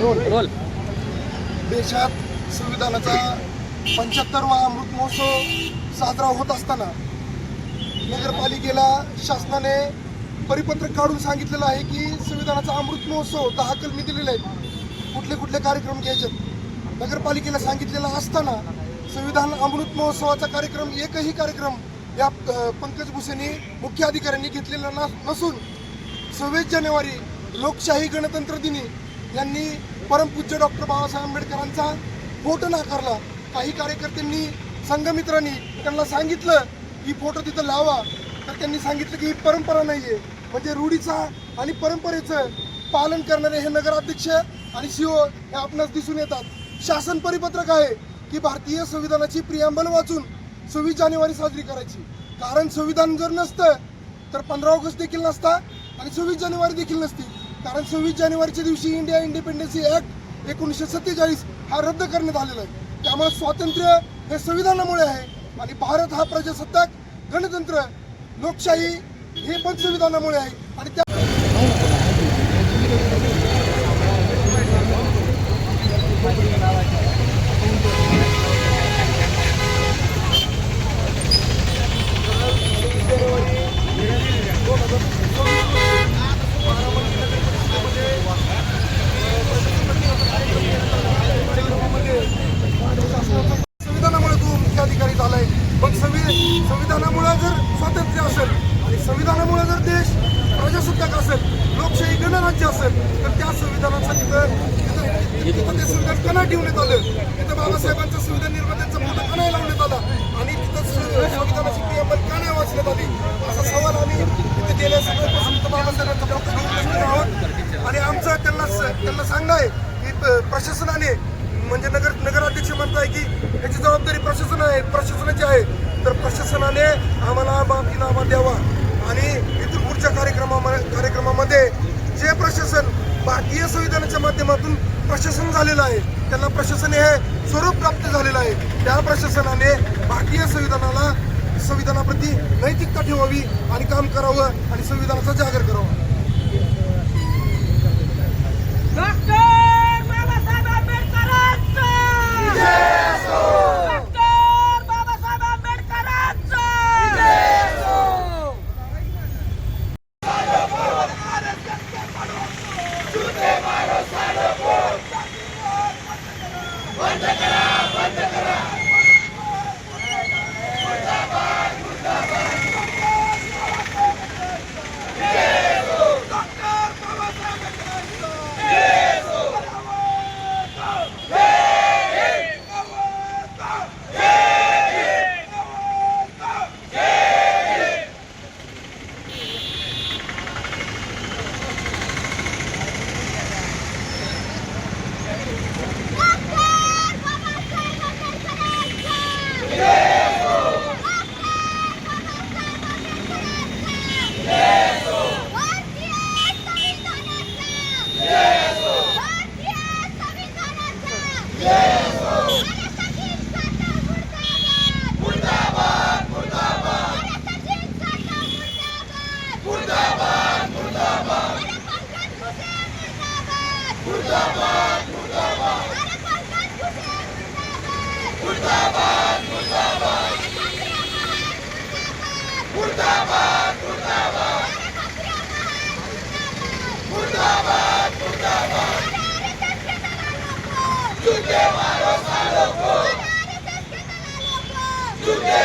Role देशात संविधानाचा पंच्याहत्तरवा अमृत महोत्सव साजरा होत असताना नगरपालिकेला शासनाने परिपत्रक काढून सांगितलेलं आहे की संविधानाचा अमृत महोत्सव दहा कलमी दिलेले आहेत. कुठले कुठले कार्यक्रम घ्यायचे नगरपालिकेला सांगितलेलं असताना संविधान अमृत महोत्सवाचा कार्यक्रम एकही कार्यक्रम या पंकज भुसेनी मुख्य अधिकाऱ्यांनी घेतलेला नस- नसून सव्वीस जानेवारी लोकशाही गणतंत्र दिनी यांनी परमपूज्य डॉक्टर बाबासाहेब आंबेडकरांचा फोटो नाकारला. काही कार्यकर्त्यांनी संघमित्रांनी त्यांना सांगितलं की फोटो तिथं लावा. तर त्यांनी सांगितलं की ही परंपरा नाही आहे म्हणजे रूढीचा आणि परंपरेचं पालन करणारे हे नगराध्यक्ष आणि सीओ हे आपणास दिसून येतात. शासन परिपत्रक आहे की भारतीय संविधानाची प्रियांबल वाचून सव्वीस जानेवारी साजरी करायची. कारण संविधान जर नसतं तर पंधरा ऑगस्ट देखील नसता आणि सव्वीस जानेवारी देखील नसती. कारण सव्वीस जानेवारीच्या दिवशी इंडिया इंडिपेंडन्सी ऍक्ट एकोणीसशे सत्तेचाळीस हा रद्द करण्यात आलेला आहे. त्यामुळे स्वातंत्र्य हे संविधानामुळे आहे आणि भारत हा प्रजासत्ताक गणतंत्र लोकशाही हे पण संविधानामुळे आहे. आणि त्या संविधानामुळे तू मुख्य अधिकारी झालाय मग संवि संविधानामुळे जर स्वातंत्र्य असेल आणि संविधानामुळे जर देश प्रजासत्ताक असेल लोकशाही गणराज्य असेल तर त्या संविधानाचं तिथं तिथं ते संविधान कना ठेवण्यात आलं? तिथं बाबासाहेबांचं संविधान निर्मात्यांचा मोठा का लावण्यात आला? आणि तिथं संविधानाची क्रियापद का नाही वाचण्यात आली? असा सवाल आम्ही तिथे गेल्यासमोर तिथं बाबासाहेबांचा फोटो आहोत. आणि आमचं त्यांना स- त्यांना सांगणं आहे की प्रशासनाने म्हणजे नगर नगराध्यक्ष म्हणताय की याची जबाबदारी प्रशासन आहे प्रशासनाची आहे. तर प्रशासनाने आम्हाला माफीनामा द्यावा. आणि इथून पुढच्या कार्यक्रमामध्ये कार्यक्रमामध्ये जे प्रशासन भारतीय संविधानाच्या माध्यमातून प्रशासन झालेलं आहे त्यांना प्रशासन हे स्वरूप प्राप्त झालेलं आहे. त्या प्रशासनाने भारतीय संविधानाला संविधानाप्रती नैतिकता ठेवावी आणि काम करावं आणि संविधानाचा जागर करावा.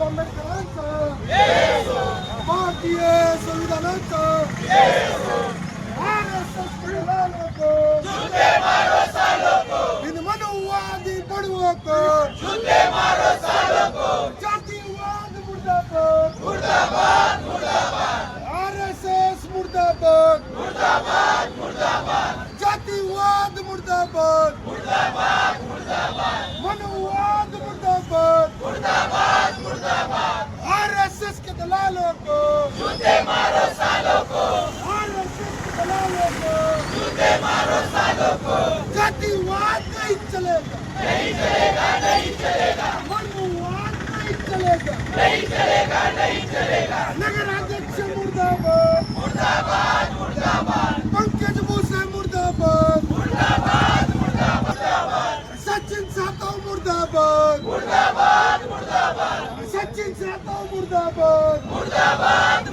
बाबासाहेब आंबेडकरांचा भारतीय संविधानाचा आरएसएस के दलालों को। आरएसएस के। दलालों को। जातिवाद नहीं चलेगा। मनुवाद नहीं चलेगा। नगराध्यक्ष मुर्दाबाद। पंकज भूसे मुर्दाबाद। सचिन सातव मुर्दाबाद। सचिन सातव मुर्दाबाद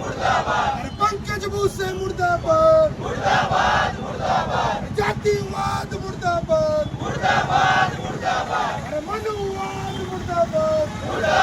अरे पंकज भूसे मुर्दाबाद जातीवाद मुर्दाबाद अरे मनुवाद मुर्दाबाद